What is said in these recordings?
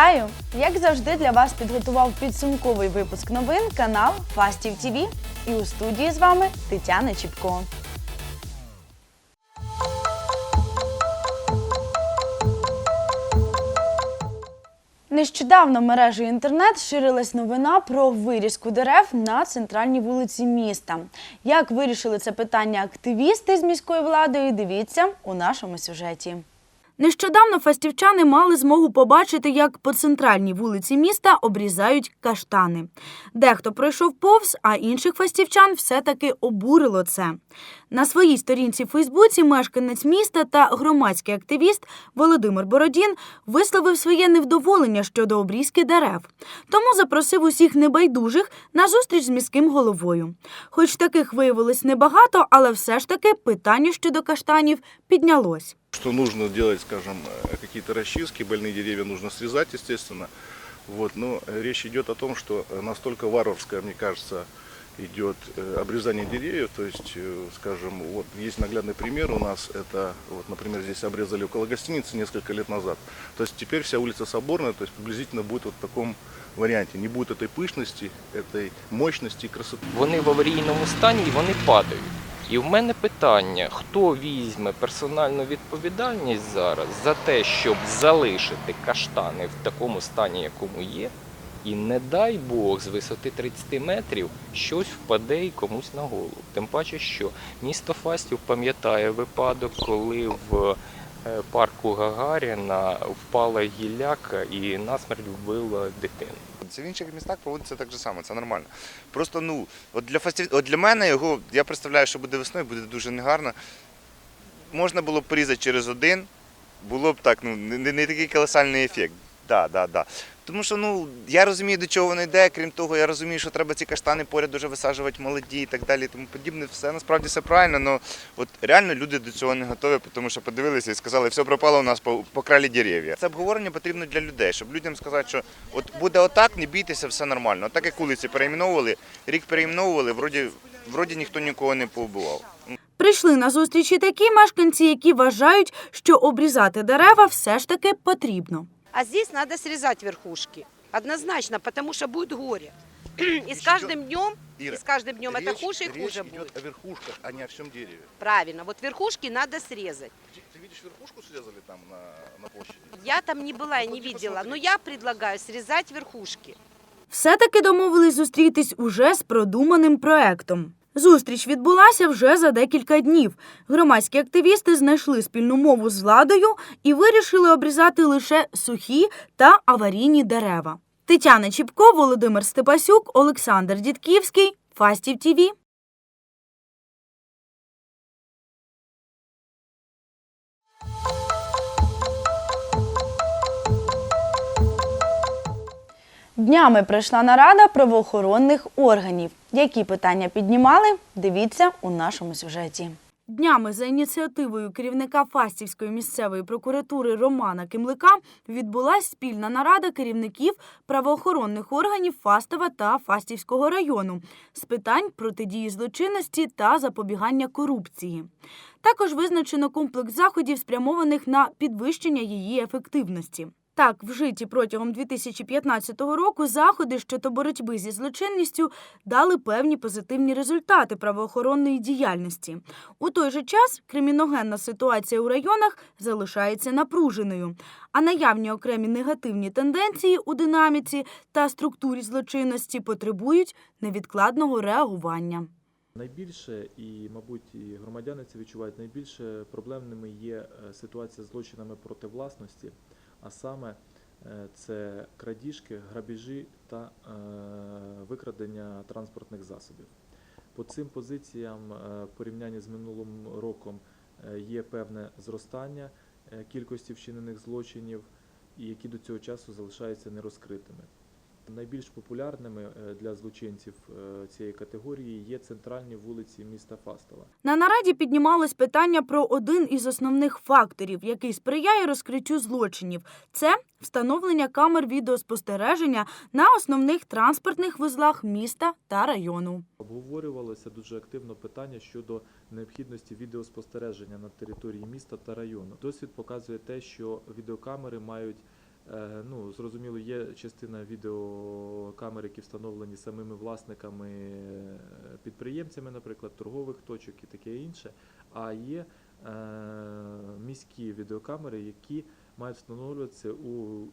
Вітаю! Як завжди, для вас підготував підсумковий випуск новин канал Фастів ТВ. І у студії з вами Тетяна Чіпко. Нещодавно мережею інтернет ширилась новина про вирізку дерев на центральній вулиці міста. Як вирішили це питання активісти з міською владою, дивіться у нашому сюжеті. Нещодавно фастівчани мали змогу побачити, як по центральній вулиці міста обрізають каштани. Дехто пройшов повз, а інших фастівчан все-таки обурило це. На своїй сторінці в Фейсбуці мешканець міста та громадський активіст Володимир Бородін висловив своє невдоволення щодо обрізки дерев. Тому запросив усіх небайдужих на зустріч з міським головою. Хоч таких виявилось небагато, але все ж таки питання щодо каштанів піднялось. Что нужно делать, скажем, э, какие-то расчистки, больные деревья нужно срезать, естественно. Вот, но э, речь идет о том, что э, настолько варварское, мне кажется, идет э, обрезание деревьев. То есть, э, скажем, вот есть наглядный пример у нас. Это, вот, например, здесь обрезали около гостиницы несколько лет назад. То есть теперь вся улица Соборная, то есть приблизительно будет вот в таком варианте. Не будет этой пышности, этой мощности и красоты. Вони в аварійному стані і вони падають. І в мене питання: хто візьме персональну відповідальність зараз за те, щоб залишити каштани в такому стані, якому є, і не дай Бог з висоти 30 метрів щось впаде і комусь на голову. Тим паче, що місто Фастів пам'ятає випадок, коли в е, парку Гагаріна впала гілляка і насмерть вбила дитину. Це в інших містах проводиться так же само, це нормально. Просто ну, от для фестив... от для мене його, я представляю, що буде весною, буде дуже негарно. Можна було б порізати через один, було б так, ну, не, не такий колосальний ефект. Да, да, да. Тому що ну, я розумію, до чого воно йде, крім того, я розумію, що треба ці каштани поряд дуже висаджувати молоді і так далі, тому подібне. Все насправді все правильно, але от реально люди до цього не готові, тому що подивилися і сказали, все пропало у нас, по- покрали дерев'я. Це обговорення потрібно для людей, щоб людям сказати, що от буде отак, не бійтеся, все нормально. Отак як вулиці перейменовували, рік перейменовували, вроді, вроді ніхто нікого не побував. Прийшли на зустріч і такі мешканці, які вважають, що обрізати дерева все ж таки потрібно. А здесь надо срезать верхушки. Однозначно, потому что будет горе. И с каждым днем, и Ира, с каждым днем это Речь- хуже и речь хуже идет будет. о верхушках, а не о всем дереве. Правильно. Вот верхушки надо срезать. Ты, ты видишь, верхушку срезали там на, на площади? Я там не была и не Ну, ты видела, но посмотри. я предлагаю срезать верхушки. Все-таки домовились зустрітись уже з продуманим проектом. Зустріч відбулася вже за декілька днів. Громадські активісти знайшли спільну мову з владою і вирішили обрізати лише сухі та аварійні дерева. Тетяна Чіпко, Володимир Степасюк, Олександр Дідківський, Фастів ТІВІ. Днями прийшла нарада правоохоронних органів. Які питання піднімали? Дивіться у нашому сюжеті. Днями за ініціативою керівника Фастівської місцевої прокуратури Романа Кимлика відбулася спільна нарада керівників правоохоронних органів Фастова та Фастівського району з питань протидії злочинності та запобігання корупції. Також визначено комплекс заходів, спрямованих на підвищення її ефективності. Так, вжиті протягом 2015 року заходи щодо боротьби зі злочинністю дали певні позитивні результати правоохоронної діяльності. У той же час криміногенна ситуація у районах залишається напруженою, а наявні окремі негативні тенденції у динаміці та структурі злочинності потребують невідкладного реагування. Найбільше і, мабуть, і громадяни це відчувають найбільше проблемними є е, ситуація з злочинами проти власності, а саме е, це крадіжки, грабіжі та е, викрадення транспортних засобів. По цим позиціям е, в порівнянні з минулим роком є певне зростання кількості вчинених злочинів, які до цього часу залишаються нерозкритими. Найбільш популярними е, для злочинців е, цієї категорії є центральні вулиці міста Фастова. На нараді піднімалось питання про один із основних факторів, який сприяє розкриттю злочинів. Це встановлення камер відеоспостереження на основних транспортних вузлах міста та району. Обговорювалося дуже активно питання щодо необхідності відеоспостереження на території міста та району. Досвід показує те, що відеокамери мають Ну, зрозуміло, є частина відеокамер, які встановлені самими власниками е, підприємцями, наприклад, торгових точок і таке інше. А є е, міські відеокамери, які мають встановлюватися у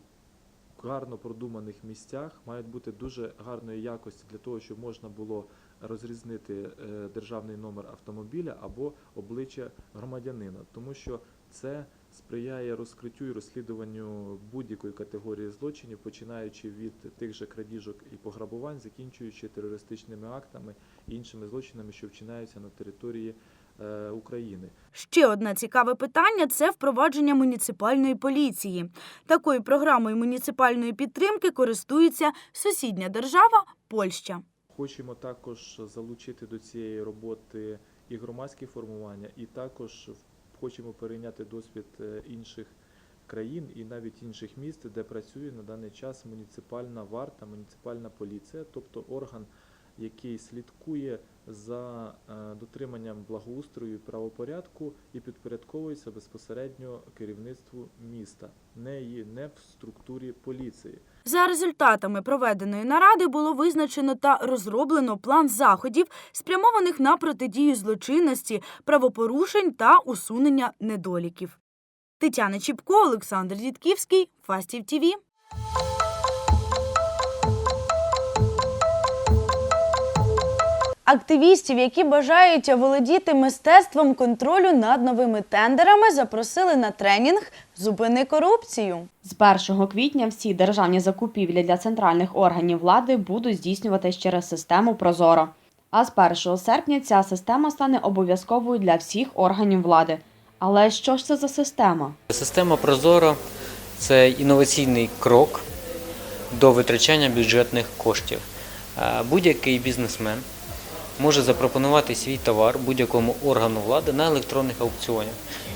гарно продуманих місцях, мають бути дуже гарної якості для того, щоб можна було розрізнити е, державний номер автомобіля або обличчя громадянина, тому що це сприяє розкриттю і розслідуванню будь-якої категорії злочинів, починаючи від тих же крадіжок і пограбувань, закінчуючи терористичними актами і іншими злочинами, що вчиняються на території е, України. Ще одне цікаве питання це впровадження муніципальної поліції. Такою програмою муніципальної підтримки користується сусідня держава Польща. Хочемо також залучити до цієї роботи і громадські формування, і також хочемо перейняти досвід е, інших країн і навіть інших міст, де працює на даний час муніципальна варта, муніципальна поліція, тобто орган, який слідкує за е, дотриманням благоустрою і правопорядку і підпорядковується безпосередньо керівництву міста, не є не в структурі поліції. За результатами проведеної наради було визначено та розроблено план заходів, спрямованих на протидію злочинності, правопорушень та усунення недоліків. Тетяна Чіпко, Олександр Дідківський, Фастів ТІВІ. Активістів, які бажають володіти мистецтвом контролю над новими тендерами, запросили на тренінг Зупини корупцію. З 1 квітня всі державні закупівлі для центральних органів влади будуть здійснюватись через систему Прозоро. А з 1 серпня ця система стане обов'язковою для всіх органів влади. Але що ж це за система? Система Прозоро це інноваційний крок до витрачання бюджетних коштів. Будь-який бізнесмен може запропонувати свій товар будь-якому органу влади на електронних аукціонах.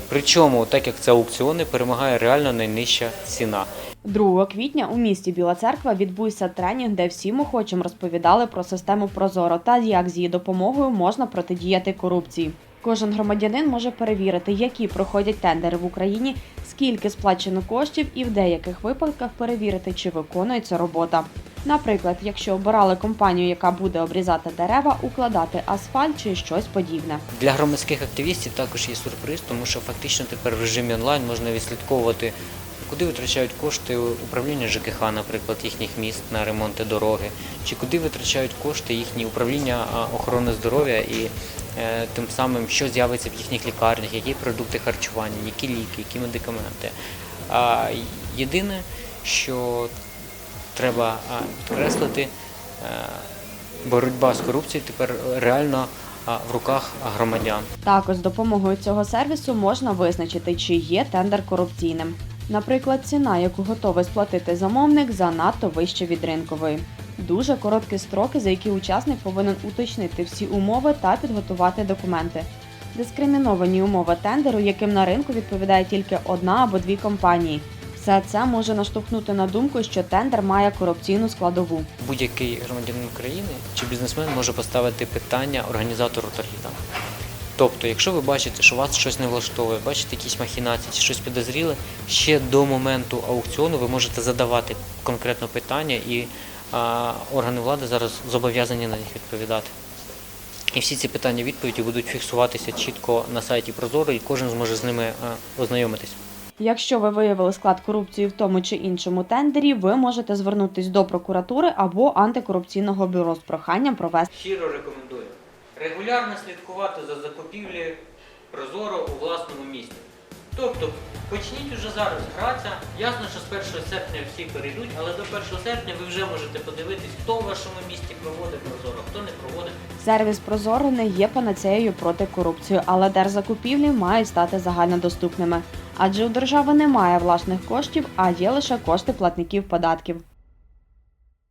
Причому, так як це аукціони, перемагає реально найнижча ціна. 2 квітня у місті Біла Церква відбувся тренінг, де всім охочим розповідали про систему Прозоро та як з її допомогою можна протидіяти корупції. Кожен громадянин може перевірити, які проходять тендери в Україні, скільки сплачено коштів, і в деяких випадках перевірити, чи виконується робота. Наприклад, якщо обирали компанію, яка буде обрізати дерева, укладати асфальт чи щось подібне. Для громадських активістів також є сюрприз, тому що фактично тепер в режимі онлайн можна відслідковувати, куди витрачають кошти управління ЖКХ, наприклад, їхніх міст на ремонти дороги, чи куди витрачають кошти їхні управління охорони здоров'я і е, тим самим, що з'явиться в їхніх лікарнях, які продукти харчування, які ліки, які медикаменти. А єдине, що треба підкреслити, е, боротьба з корупцією тепер реально в руках громадян. Також з допомогою цього сервісу можна визначити, чи є тендер корупційним. Наприклад, ціна, яку готовий сплатити замовник, занадто вища від ринкової. Дуже короткі строки, за які учасник повинен уточнити всі умови та підготувати документи. Дискриміновані умови тендеру, яким на ринку відповідає тільки одна або дві компанії. Все це може наштовхнути на думку, що тендер має корупційну складову. Будь-який громадянин України чи бізнесмен може поставити питання організатору торгів. Тобто, якщо ви бачите, що вас щось не влаштовує, бачите якісь махінації чи щось підозріле, ще до моменту аукціону ви можете задавати конкретно питання, і а, органи влади зараз зобов'язані на них відповідати. І всі ці питання відповіді будуть фіксуватися чітко на сайті Прозоро, і кожен зможе з ними ознайомитись. Якщо ви виявили склад корупції в тому чи іншому тендері, ви можете звернутись до прокуратури або антикорупційного бюро з проханням провести. Щиро рекомендую регулярно слідкувати за закупівлею Прозоро у власному місті. Тобто почніть уже зараз гратися. Ясно, що з 1 серпня всі перейдуть, але до 1 серпня ви вже можете подивитись, хто в вашому місті проводить Прозоро, хто не проводить. Сервіс Прозоро не є панацеєю проти корупції, але держзакупівлі мають стати загальнодоступними. Адже у держави немає власних коштів, а є лише кошти платників податків.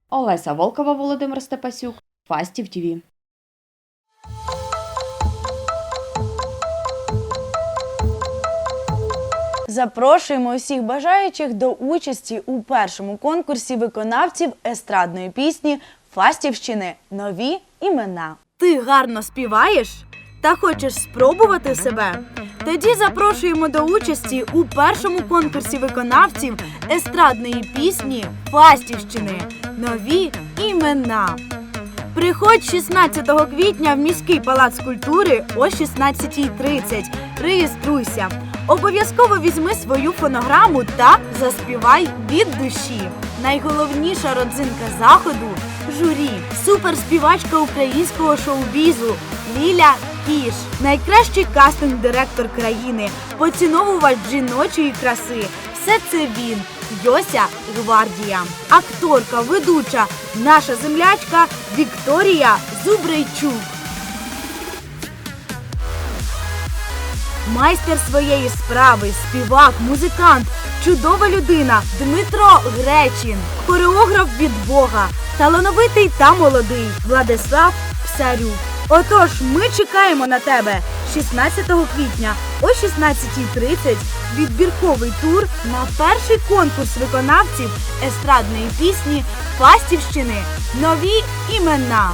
Олеся Волкова, Володимир Степасюк, Фастів ТІВІ. Запрошуємо усіх бажаючих до участі у першому конкурсі виконавців естрадної пісні Фастівщини Нові імена. Ти гарно співаєш? Та хочеш спробувати себе? Тоді запрошуємо до участі у першому конкурсі виконавців естрадної пісні Фастівщини. Нові імена. Приходь 16 квітня в міський палац культури о 16.30. Реєструйся. Обов'язково візьми свою фонограму та заспівай від душі. Найголовніша родзинка заходу журі, суперспівачка українського шоу-бізу Ліля Кіш, найкращий кастинг-директор країни, поціновувач жіночої краси. Все це він, Йося Гвардія, акторка, ведуча, наша землячка Вікторія Зубрейчук. Майстер своєї справи, співак, музикант, чудова людина Дмитро Гречин, хореограф від Бога, талановитий та молодий Владислав Псарюк. Отож, ми чекаємо на тебе 16 квітня о 16.30 відбірковий тур на перший конкурс виконавців естрадної пісні Пластівщини. Нові імена.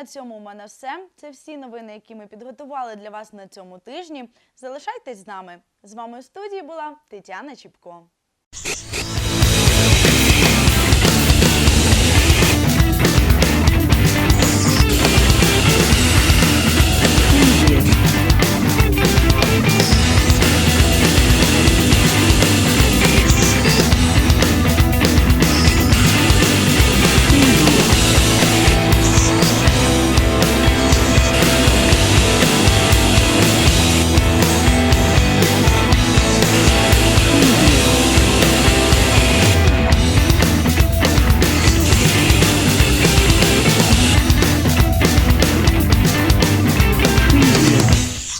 На цьому у мене все. Це всі новини, які ми підготували для вас на цьому тижні. Залишайтесь з нами. З вами в студії була Тетяна Чіпко.